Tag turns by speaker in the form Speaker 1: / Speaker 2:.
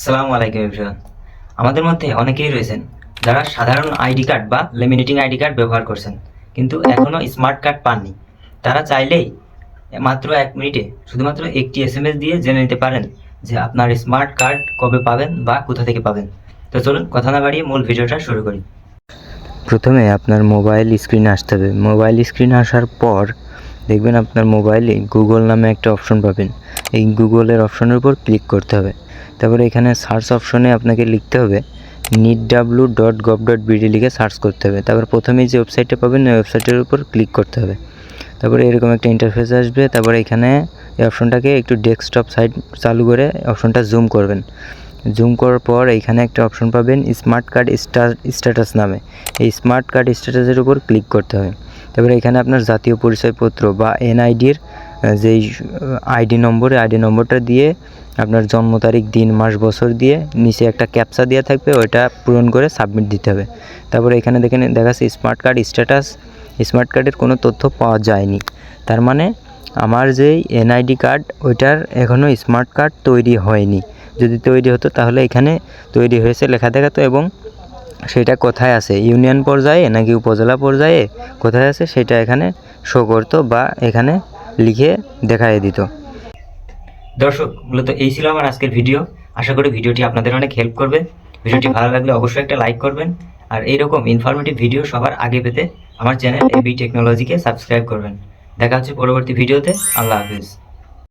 Speaker 1: আসসালামু আলাইকুম এভরিওয়ান। আমাদের মধ্যে অনেকেই রয়েছেন যারা সাধারণ আইডি কার্ড বা লেমিনেটিং আইডি কার্ড ব্যবহার করছেন, কিন্তু এখনও স্মার্ট কার্ড পাননি। তারা চাইলেই মাত্র এক মিনিটে শুধুমাত্র একটি এস দিয়ে জেনে নিতে পারেন যে আপনার স্মার্ট কার্ড কবে পাবেন বা কোথা থেকে পাবেন। তো চলুন কথা না বাড়িয়ে মূল ভিডিওটা শুরু করি। প্রথমে আপনার মোবাইল স্ক্রিনে আসতে হবে। মোবাইল স্ক্রিনে আসার পর দেখবেন আপনার মোবাইলে গুগল নামে একটা অপশন পাবেন। এই গুগলের অপশনের উপর ক্লিক করতে হবে। তারপরে এখানে সার্চ অপশনে আপনাকে লিখতে হবে NEET W dot gov dot BD লিখে সার্চ করতে হবে। তারপর প্রথমেই যে ওয়েবসাইটটা পাবেন, ওই ওয়েবসাইটের উপর ক্লিক করতে হবে। তারপরে এরকম একটা ইন্টারফেস আসবে। তারপরে এখানে এই অপশনটাকে একটু ডেস্কটপ সাইড চালু করে অপশনটা জুম করবেন। জুম করার পর এইখানে একটা অপশন পাবেন স্মার্ট কার্ড স্ট্যাটাস নামে। এই স্মার্ট কার্ড স্ট্যাটাসের উপর ক্লিক করতে হবে। তারপরে এখানে আপনার জাতীয় পরিচয়পত্র বা এনআইডির যেই আইডি নম্বরে আইডি নম্বরটা দিয়ে আপনার জন্ম তারিখ, দিন, মাস, বছর দিয়ে নিচে একটা ক্যাপচা দেওয়া থাকবে, ওইটা পূরণ করে সাবমিট দিতে হবে। তারপরে এখানে দেখেন, দেখাচ্ছে স্মার্ট কার্ড স্ট্যাটাস স্মার্ট কার্ডের কোনো তথ্য পাওয়া যায়নি। তার মানে আমার যেই এনআইডি কার্ড ওইটার এখনও স্মার্ট কার্ড তৈরি হয়নি। যদি তৈরি হতো তাহলে এখানে তৈরি হয়েছে লেখা দেখাতো এবং সেটা কোথায় আছে? ইউনিয়ন পর্যায়ে নাকি উপজেলা পর্যায়ে? কোথায় আছে? সেটা এখানে শো করতো বা এখানে লিখে দেখাই দিত। দর্শক মূলত এই ছিল আমার আজকের ভিডিও আশা করি ভিডিওটি আপনাদের অনেক হেল্প করবে। ভিডিওটি ভালো লাগলে অবশ্যই একটা লাইক করবেন। আর এইরকম ইনফরমেটিভ ভিডিও সবার আগে পেতে আমার চ্যানেল এবি টেকনোলজিকে সাবস্ক্রাইব করবেন। দেখা হচ্ছে পরবর্তী ভিডিওতে আল্লাহ হাফিজ।